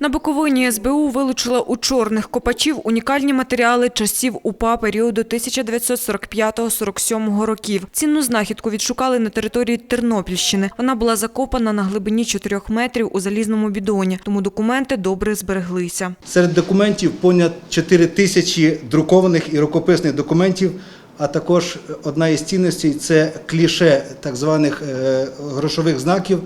На Буковині СБУ вилучила у чорних копачів унікальні матеріали часів УПА періоду 1945-47 років. Цінну знахідку відшукали на території Тернопільщини. Вона була закопана на глибині 4 метрів у залізному бідоні, тому документи добре збереглися. Серед документів понад 4 тисячі друкованих і рукописних документів, а також одна із цінностей це кліше так званих е, грошових знаків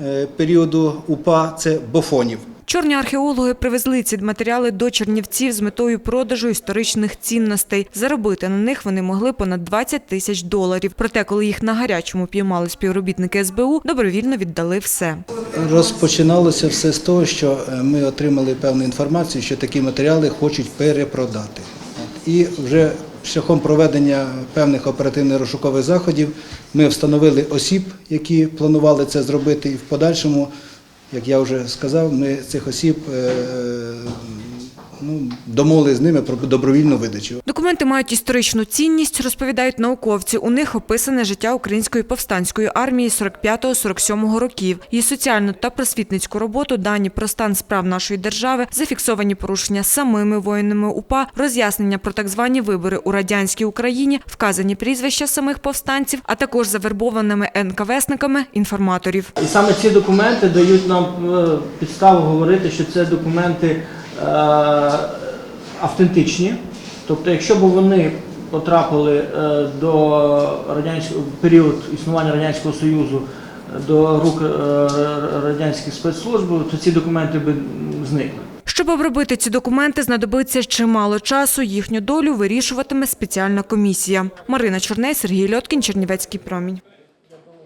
е, періоду УПА, це бофонів. Чорні археологи привезли ці матеріали до Чернівців з метою продажу історичних цінностей. Заробити на них вони могли понад 20 тисяч доларів. Проте, коли їх на гарячому піймали співробітники СБУ, добровільно віддали все. Розпочиналося все з того, що е, ми отримали певну інформацію, що такі матеріали хочуть перепродати. І вже шляхом проведення певних оперативно-розшукових заходів ми встановили осіб, які планували це зробити, і в подальшому, як я вже сказав, ми цих осіб е, домовили з ними про добровільну видачу. Документи мають історичну цінність, розповідають науковці. У них описане життя української повстанської армії 45-47 років, її соціальну та просвітницьку роботу, дані про стан справ нашої держави, зафіксовані порушення самими воїнами УПА, роз'яснення про так звані вибори у радянській Україні, вказані прізвища самих повстанців, а також завербованими НКВСниками інформаторів. І саме ці документи дають нам е, підставу говорити, що це документи е, автентичні. Тобто, якщо б вони потрапили е, до радянського період існування Радянського Союзу е, до рук е, радянських спецслужб, то ці документи б зникли. Щоб обробити ці документи, знадобиться чимало часу. Їхню долю вирішуватиме спеціальна комісія. Марина Чорней, Сергій Льоткін, Чернівецький промінь.